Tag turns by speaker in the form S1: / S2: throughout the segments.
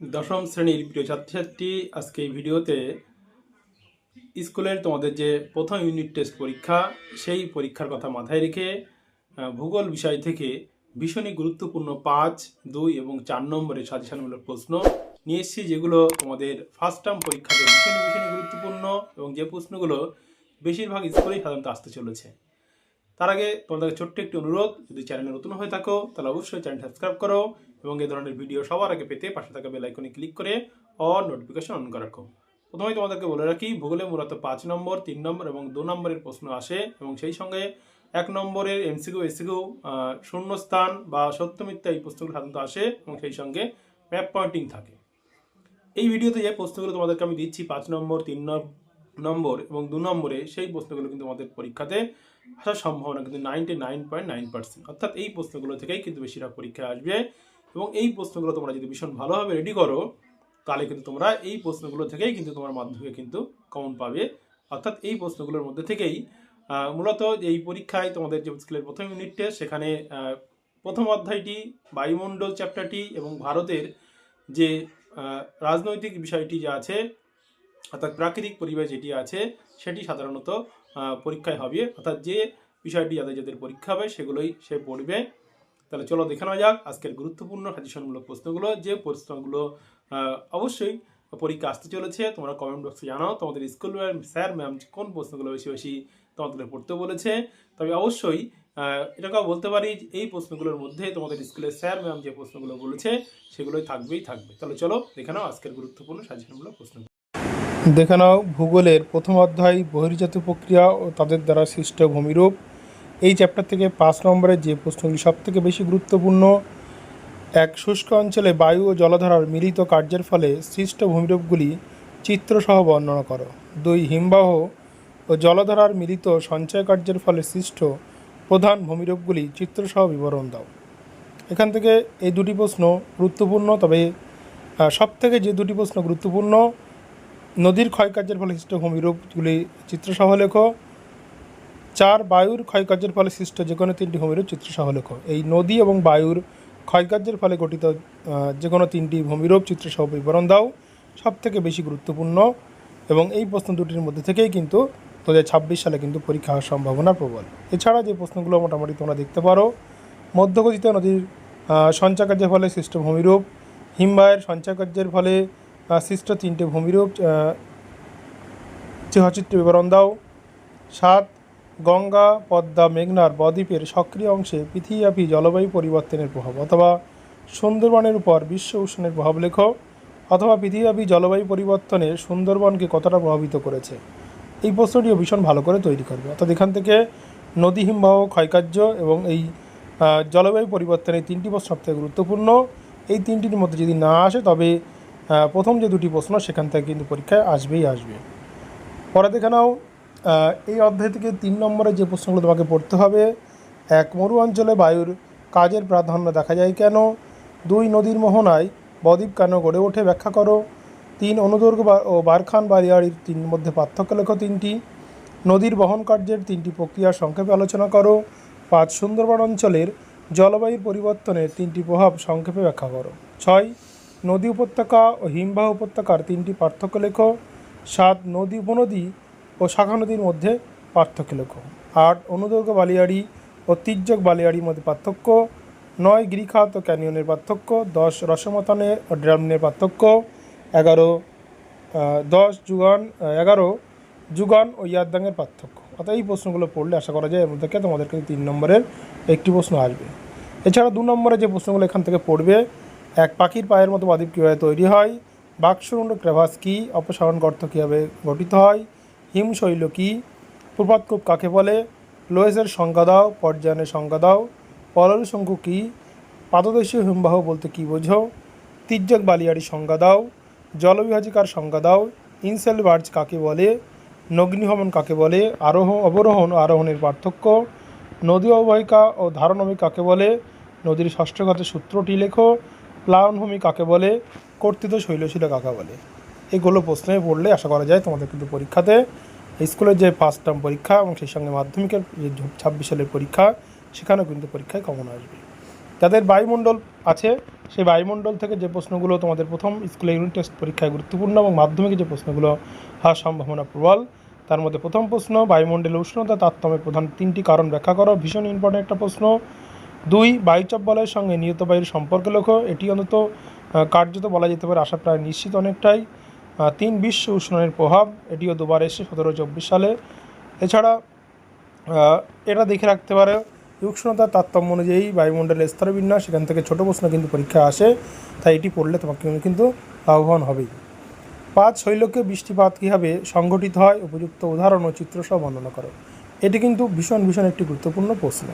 S1: দশম শ্রেণির প্রিয় ছাত্রছাত্রী, আজকে এই ভিডিওতে স্কুলের তোমাদের যে প্রথম ইউনিট টেস্ট পরীক্ষা, সেই পরীক্ষার কথা মাথায় রেখে ভূগোল বিষয় থেকে ভীষণই গুরুত্বপূর্ণ পাঁচ, দুই এবং চার নম্বরের সাজেশনমূলক প্রশ্ন নিয়ে এসেছি, যেগুলো তোমাদের ফার্স্ট টার্ম পরীক্ষাতে ভীষণই ভীষণই গুরুত্বপূর্ণ এবং যে প্রশ্নগুলো বেশিরভাগ স্কুলেই সাধারণত আসতে চলেছে। তার আগে তোমাদের ছোট্ট একটি অনুরোধ, যদি চ্যানেলে নতুন হয়ে থাকো, তাহলে অবশ্যই চ্যানেল সাবস্ক্রাইব করো এবং এই ধরনের ভিডিও সবার আগে পেতে পাশে থাকা বেল আইকনে ক্লিক করে অল নোটিফিকেশন অন করে রাখো। প্রথমে তোমাদেরকে বলে রাখি, ভূগোলে মূলত পাঁচ নম্বর, তিন নম্বর এবং দু নম্বরের প্রশ্ন আসে এবং সেই সঙ্গে এক নম্বরের এমসিকিউ এসিকিউ শূন্যস্থান বা সত্য মিথ্যা এই প্রশ্নগুলো সাধারণত আসে এবং সেই সঙ্গে ম্যাপ পয়েন্টিং থাকে। এই ভিডিওতে যে প্রশ্নগুলো তোমাদেরকে আমি দিচ্ছি, পাঁচ নম্বর, তিন নম- নম্বর এবং দু নম্বরে, সেই প্রশ্নগুলো কিন্তু আমাদের পরীক্ষাতে আসার সম্ভাবনা কিন্তু ninety nine point nine percent অর্থাৎ এই প্রশ্নগুলো থেকেই কিন্তু বেশিরভাগ পরীক্ষায় আসবে। এবং এই প্রশ্নগুলো তোমরা যদি ভীষণ ভালোভাবে রেডি করো, তাহলে কিন্তু তোমরা এই প্রশ্নগুলো থেকেই কিন্তু তোমার মাধ্যমিকে কিন্তু কমন পাবে। অর্থাৎ এই প্রশ্নগুলোর মধ্যে থেকেই মূলত এই পরীক্ষায় তোমাদের যে স্কুলের প্রথম ইউনিট টেস্ট সেখানে প্রথম অধ্যায়টি, বায়ুমণ্ডল চ্যাপ্টারটি এবং ভারতের যে রাজনৈতিক বিষয়টি যা আছে, অর্থাৎ প্রাকৃতিক পরিবেশ যেটি আছে, সেটি সাধারণত পরীক্ষায় হবে। অর্থাৎ যে বিষয়টি যাদের যাদের পরীক্ষা হবে, সেগুলোই সে পড়বে। তাহলে চলো দেখে নেওয়া যাক আজকের গুরুত্বপূর্ণ সাজেশনমূলক প্রশ্নগুলো, যে প্রশ্নগুলো অবশ্যই পরীক্ষা আসতে চলেছে, তোমরা কমেন্ট বক্সে জানাও। তোমাদের স্কুল স্যার ম্যাম কোন প্রশ্নগুলো বেশি বেশি তোমাদের পড়তে বলেছে, তবে অবশ্যই এটাকেও বলতে পারি এই প্রশ্নগুলোর মধ্যে তোমাদের স্কুলের স্যার ম্যাম যে প্রশ্নগুলো বলেছে, সেগুলোই থাকবেই থাকবে। তাহলে চলো দেখে নাও আজকের গুরুত্বপূর্ণ সাজেশনমূলক প্রশ্ন।
S2: দেখে নাও, ভূগোলের প্রথম অধ্যায় বহির্জাত প্রক্রিয়া ও তাদের দ্বারা সৃষ্ট ভূমিরূপ। এই চ্যাপ্টার থেকে পাঁচ নম্বরের যে প্রশ্নগুলি সবথেকে বেশি গুরুত্বপূর্ণ, এক শুষ্ক অঞ্চলে বায়ু ও জলধারার মিলিত কার্যের ফলে সৃষ্ট ভূমিরূপগুলি চিত্রসহ বর্ণনা করো। দুই, হিমবাহ ও জলধারার মিলিত সঞ্চয় কার্যের ফলে সৃষ্ট প্রধান ভূমিরূপগুলি চিত্রসহ বিবরণ দাও। এখান থেকে এই দুটি প্রশ্ন গুরুত্বপূর্ণ, তবে সব থেকে যে দুটি প্রশ্ন গুরুত্বপূর্ণ, নদীর ক্ষয়কার্যের ফলে সৃষ্ট ভূমিরূপগুলি চিত্রসহ লেখো। চার বায়ুর ক্ষয়কার্যের ফলে সৃষ্ট যে কোনো তিনটি ভূমিরূপ চিত্রসহ লেখো এই নদী এবং বায়ুর ক্ষয়কার্যের ফলে গঠিত যে কোনো তিনটি ভূমিরূপ চিত্রসহ বিবরণ দাও। সব থেকে বেশি গুরুত্বপূর্ণ এবং এই প্রশ্ন দুটির মধ্যে থেকেই কিন্তু দু ছাব্বিশ সালে কিন্তু পরীক্ষা হওয়ার সম্ভাবনা প্রবল। এছাড়া যে প্রশ্নগুলো মোটামুটি তোমরা দেখতে পারো মধ্যগতিত নদীর সঞ্চয়কার্যের ফলে সৃষ্ট ভূমিরূপ হিমবাহের সঞ্চয়কার্যের ফলে সৃষ্ট তিনটে ভূমিরূপ আহ, চিহ্নচিত্র বিবরণ দাও। সাত গঙ্গা, পদ্মা, মেঘনার বদ্বীপের সক্রিয় অংশে পৃথিবীব্যাপী জলবায়ু পরিবর্তনের প্রভাব অথবা সুন্দরবনের উপর বিশ্ব উষ্ণের প্রভাব লেখো অথবা পৃথিবীব্যাপী জলবায়ু পরিবর্তনে সুন্দরবনকে কতটা প্রভাবিত করেছে। এই প্রশ্নটিও ভীষণ ভালো করে তৈরি করবে। অর্থাৎ এখান থেকে নদী হিমবাহ, ক্ষয়কার্য এবং এই জলবায়ু পরিবর্তনের তিনটি প্রশ্ন সবথেকে গুরুত্বপূর্ণ। এই তিনটির মধ্যে যদি না আসে, তবে প্রথম যে দুটি প্রশ্ন সেখান থেকে কিন্তু পরীক্ষায় আসবেই আসবে। পরে দেখে নাও এই অধ্যায় থেকে তিন নম্বরে যে প্রশ্নগুলো তোমাকে পড়তে হবে, এক মরু অঞ্চলে বায়ুর কাজের প্রাধান্য দেখা যায় কেন? দুই নদীর মোহনায় বদ্বীপ কেন গড়ে ওঠে ব্যাখ্যা করো। তিন অনুদৈর্ঘ্য ও বারখান বালিয়াড়ির তিন মধ্যে পার্থক্য লেখো তিনটি। নদীর বহন কার্যের তিনটি প্রক্রিয়ার সংক্ষেপে আলোচনা করো। পাঁচ সুন্দরবন অঞ্চলের জলবায়ুর পরিবর্তনের তিনটি প্রভাব সংক্ষেপে ব্যাখ্যা করো। ছয়, নদী উপত্যকা ও হিমবাহ উপত্যকার তিনটি পার্থক্য লেখো। সাত, নদী উপনদী ও শাখা নদীর মধ্যে পার্থক্য লক্ষ্য। আট অনুদৈর্ঘ্য বালিয়াড়ি ও তির্যক বালিয়াড়ির মধ্যে পার্থক্য। নয়, গিরিখাত ও ক্যানিয়নের পার্থক্য। দশ, রসমতনে ও ড্রামনের পার্থক্য। এগারো দশ, যুগান এগারো, যুগান ও ইয়ারদাঙ্গের পার্থক্য। অর্থাৎ এই প্রশ্নগুলো পড়লে আশা করা যায় এর মধ্যে তোমাদের কিন্তু তিন নম্বরের একটি প্রশ্ন আসবে। এছাড়া দু নম্বরে যে প্রশ্নগুলো এখান থেকে পড়বে, এক পাখির পায়ের মতো বাদীপ কীভাবে তৈরি হয়? বাক্সরুণ্ড ক্রেভাস কী? অপসারণ গর্ত কীভাবে গঠিত হয়? হিমশৈল কী? প্রপাতকূপ কাকে বলে? লোয়েসের সংজ্ঞা দাও পর্যায়নের সংজ্ঞা দাও। পলল শঙ্কু কী? পাদদেশীয় হিমবাহ বলতে কী বোঝো? তির্যক বালিয়াড়ি সংজ্ঞা দাও। জলবিভাজিকার সংজ্ঞা দাও। ইনসেল বার্জ কাকে বলে? নগ্নিহমন কাকে বলে? আরোহ অবরোহণ, আরোহণের পার্থক্য। নদী অববাহিকা ও ধারণভূমি কাকে বলে? নদীর ষষ্ঠঘাতের সূত্রটি লেখো। প্লাবনভূমি কাকে বলে? কর্তৃত শৈলশিলা কাকে বলে? এগুলো প্রশ্নে পড়লে আশা করা যায় তোমাদের কিন্তু পরীক্ষাতে স্কুলের যে ফার্স্ট টার্ম পরীক্ষা এবং সেই সঙ্গে মাধ্যমিকের যে ছাব্বিশ সালের পরীক্ষা, সেখানেও কিন্তু পরীক্ষায় কমন আসবে। যাদের বায়ুমণ্ডল আছে, সেই বায়ুমণ্ডল থেকে যে প্রশ্নগুলো তোমাদের প্রথম স্কুলে ইউনিট টেস্ট পরীক্ষায় গুরুত্বপূর্ণ এবং মাধ্যমিকে যে প্রশ্নগুলো হওয়ার সম্ভাবনা প্রবল, তার মধ্যে প্রথম প্রশ্ন, বায়ুমণ্ডলের উষ্ণতা তারতম্যের প্রধান তিনটি কারণ ব্যাখ্যা করো। ভীষণ ইম্পর্টেন্ট একটা প্রশ্ন। দুই, বায়ুচাপ বলয়ের সঙ্গে নিয়ত বায়ুর সম্পর্ক লেখো এটি অন্তত কার্যত বলা যেতে পারে আশা প্রায় নিশ্চিত অনেকটাই। তিন বিশ্ব উষ্ণায়নের প্রভাব, এটিও দুবার এসে সতেরো চব্বিশ সালে। এছাড়া এটা দেখে রাখতে পারে উষ্ণতার তারতম্য অনুযায়ী বায়ুমণ্ডলের স্তর বিন্যাস, সেখান থেকে ছোট প্রশ্ন কিন্তু পরীক্ষা আসে, তাই এটি পড়লে তোমাকে কিন্তু লাভবান হবেই। পাঁচ, শৈলকে বৃষ্টিপাত কীভাবে সংঘটিত হয়, উপযুক্ত উদাহরণ ও চিত্রসহ বর্ণনা করো। এটি কিন্তু ভীষণ ভীষণ একটি গুরুত্বপূর্ণ প্রশ্ন।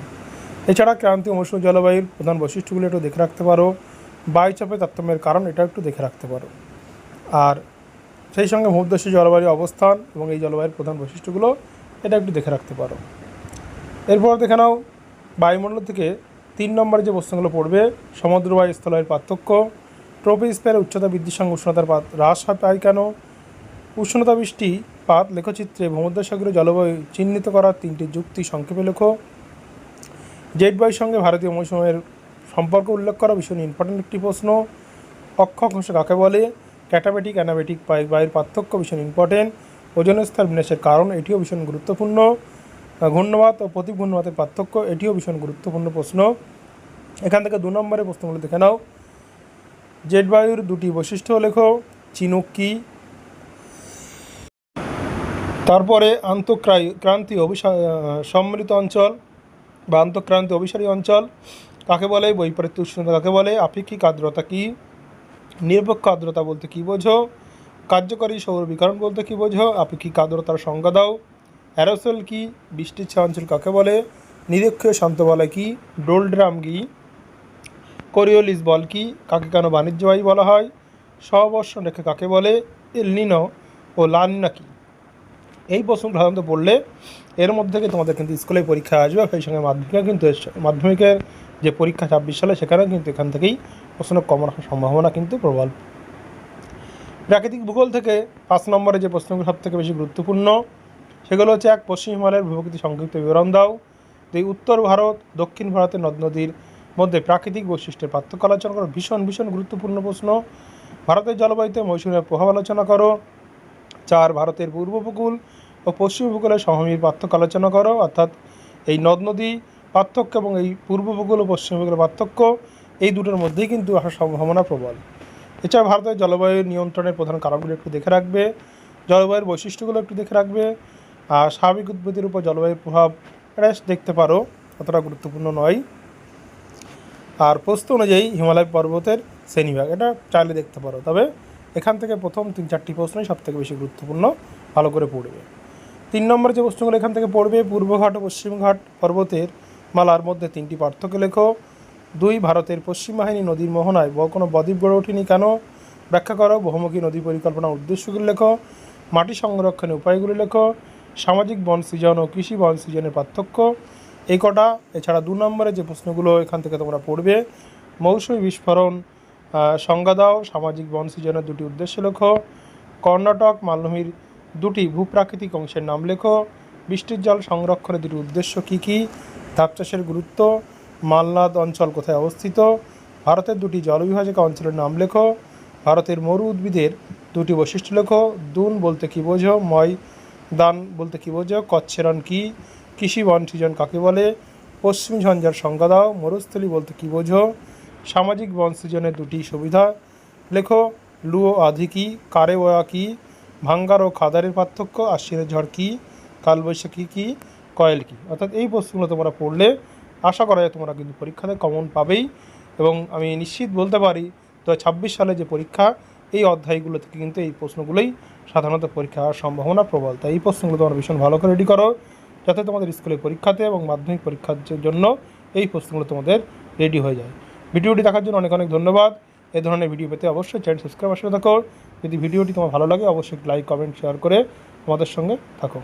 S2: এছাড়া, ক্রান্তীয় মৌসুমী জলবায়ুর প্রধান বৈশিষ্ট্যগুলো একটু দেখে রাখতে পারো। বায়ুচাপে তারতম্যের কারণ এটা একটু দেখে রাখতে পারো। আর সেই সঙ্গে ভূমধ্যদেশীয় জলবায়ুর অবস্থান এবং এই জলবায়ুর প্রধান বৈশিষ্ট্যগুলো এটা একটু দেখে রাখতে পারো। এরপর দেখে নাও, বায়ুমণ্ডল থেকে তিন নম্বরে যে প্রশ্নগুলো পড়বে সমুদ্র বায়ু স্থলের পার্থক্য ট্রোপোস্ফিয়ারের উচ্চতা বৃদ্ধির সঙ্গে উষ্ণতার পাত হ্রাস পায় কেন? উষ্ণতা বৃষ্টি, পাত, লেখচিত্রে ভূমধ্যসাগরীয় জলবায়ু চিহ্নিত করার তিনটি যুক্তি সংক্ষেপে লেখো। জেট বায়ুর সঙ্গে ভারতীয় মৌসুমের সম্পর্ক উল্লেখ করা ভীষণ ইম্পর্টেন্ট একটি প্রশ্ন। অক্ষাংশ কাকে বলে? ক্যাটাবেটিক অ্যানাবেটিক বায়ুর পার্থক্য ভীষণ ইম্পর্টেন্ট ওজন স্তর বিন্যাসের কারণ এটিও ভীষণ গুরুত্বপূর্ণ। ঘূর্ণবাদ ও প্রতি ঘূর্ণবাতের পার্থক্য এটিও ভীষণ গুরুত্বপূর্ণ প্রশ্ন। এখান থেকে দু নম্বরের প্রশ্নগুলো দেখে নাও। জেট বায়ুর দুটি বৈশিষ্ট্য লেখো চিনুক কী? তারপরে আন্তঃক্রান্তীয় অভিসা আহ, সম্মিলিত অঞ্চল বা আন্তঃক্রান্তীয় অভিসারী অঞ্চল কাকে বলে? বৈপরীত্য উষ্ণতা কাকে বলে? আপেক্ষিক আর্দ্রতা কী? নিরপেক্ষ আর্দ্রতা বলতে কী বোঝো? কার্যকরী সৌর বিকরণ বলতে কী বোঝো? আপেক্ষিক আর্দ্রতার সংজ্ঞা দাও? অ্যারোসেল কি? বৃষ্টির ছায়া অঞ্চল কাকে বলে? নিরক্ষীয় শান্ত বলে কি? ডোলড্রাম কি? কোরিওলিস বল কি? কাকে কেন বাণিজ্যবাহী বলা হয়? সহবর্ষণ রেখে কাকে বলে? এলনিনো ও লানিনা কি? এই প্রশ্ন সাধারণত পড়লে এর মধ্যে থেকে তোমাদের কিন্তু স্কুলে পরীক্ষা আসবে, সেই সঙ্গে মাধ্যমিকে কিন্তু। মাধ্যমিকের যে পরীক্ষা ছাব্বিশ সালে, সেখানেও কিন্তু এখান থেকেই প্রশ্ন কম রাখার সম্ভাবনা কিন্তু প্রবল। প্রাকৃতিক ভূগোল থেকে পাঁচ নম্বরে যে প্রশ্নগুলো সব থেকে বেশি গুরুত্বপূর্ণ, সেগুলো হচ্ছে এক, পশ্চিম হিমালয়ের ভূপ্রকৃতি সংক্ষিপ্ত বিবরণ দাও। দুই, উত্তর ভারত, দক্ষিণ ভারতের নদ নদীর মধ্যে প্রাকৃতিক বৈশিষ্ট্যের পার্থক্য আলোচনা করো। ভীষণ ভীষণ গুরুত্বপূর্ণ প্রশ্ন। ভারতের জলবায়ুতে মৌসুমের প্রভাব আলোচনা করো। চার, ভারতের পূর্ব উপকূল ও পশ্চিম উপকূলের সমভূমির পার্থক্য আলোচনা করো। অর্থাৎ এই নদ নদী পার্থক্য এবং এই পূর্ব উপকূল ও পশ্চিম উপকূলের পার্থক্য, এই দুটোর মধ্যেই কিন্তু আসার সম্ভাবনা প্রবল। এছাড়া ভারতের জলবায়ু নিয়ন্ত্রণের প্রধান কারণগুলো একটু দেখে রাখবে, জলবায়ুর বৈশিষ্ট্যগুলো একটু দেখে রাখবে, আর স্বাভাবিক উদ্ভিদের উপর জলবায়ুর প্রভাব এটা দেখতে পারো, অতটা গুরুত্বপূর্ণ নয়। আর প্রস্ত অনুযায়ী হিমালয় পর্বতের শ্রেণীভাগ এটা চাইলে দেখতে পারো, তবে এখান থেকে প্রথম তিন চারটি প্রশ্নই সব থেকে বেশি গুরুত্বপূর্ণ, ভালো করে পড়বে। তিন নম্বর যে প্রশ্নগুলো এখান থেকে পড়বে পূর্বঘাট ও পশ্চিমঘাট পর্বতের মালার মধ্যে তিনটি পার্থক্য লেখো। দুই, ভারতের পশ্চিম বাহিনী নদীর মোহনায় কোনো বদ্বীপ গড়ে ওঠেনি কেন? ব্যাখ্যা করো, বহুমুখী নদী পরিকল্পনার উদ্দেশ্যগুলি লেখো। মাটি সংরক্ষণের উপায়গুলি লেখো। সামাজিক বন সৃজন ও কৃষি বন সৃজনের পার্থক্য এই কটা। এছাড়া দু নম্বরে যে প্রশ্নগুলো এখান থেকে তোমরা পড়বে, মৌসুমী বিস্ফোরণ সংজ্ঞা দাও। সামাজিক বন সৃজনের দুটি উদ্দেশ্য লেখো। কর্ণাটক, মালভূমির দুটি ভূপ্রাকৃতিক অংশের নাম লেখো। বৃষ্টির জল সংরক্ষণের দুটি উদ্দেশ্য কী কী? ধাপ চাষের গুরুত্ব, মালনাদ অঞ্চল কোথায় অবস্থিত, ভারতের দুটি জলবিভাজক অঞ্চলের নাম লেখো, ভারতের মরু উদ্ভিদের দুটি বৈশিষ্ট্য লেখো, দুন বলতে কী বোঝো, ময়, দান বলতে কী বোঝো, কচ্ছেরণ কী, কৃষি বন সৃজন কাকে বলে, পশ্চিম ঝঞ্ঝার সংজ্ঞা দাও, মরুস্থলী বলতে কী বোঝো, সামাজিক বন সৃজনের দুটি সুবিধা লেখো লুও আধি কী কারে ওয়া কী, ভাঙ্গার ও খাদারের পার্থক্য, আশ্বিনের ঝড় কী, কালবৈশাখী কী কয়েল কি? অর্থাৎ এই প্রশ্নগুলো তোমরা পড়লে আশা করা যায় তোমরা কিন্তু পরীক্ষাতে কমন পাবেই এবং আমি নিশ্চিত বলতে পারি দু ছাব্বিশ সালে যে পরীক্ষা, এই অধ্যায়গুলো থেকে কিন্তু এই প্রশ্নগুলোই সাধারণত পরীক্ষা হওয়ার সম্ভাবনা প্রবল। তাই এই প্রশ্নগুলো তোমরা ভীষণ ভালো করে রেডি করো, যাতে তোমাদের স্কুলের পরীক্ষাতে এবং মাধ্যমিক পরীক্ষার জন্য এই প্রশ্নগুলো তোমাদের রেডি হয়ে যায়। ভিডিওটি দেখার জন্য অনেক অনেক ধন্যবাদ। এই ধরনের ভিডিও পেতে অবশ্যই চ্যানেল সাবস্ক্রাইব আসলে থাকো। যদি ভিডিওটি তোমার ভালো লাগে, অবশ্যই লাইক কমেন্ট শেয়ার করে আমাদের সঙ্গে থাকো।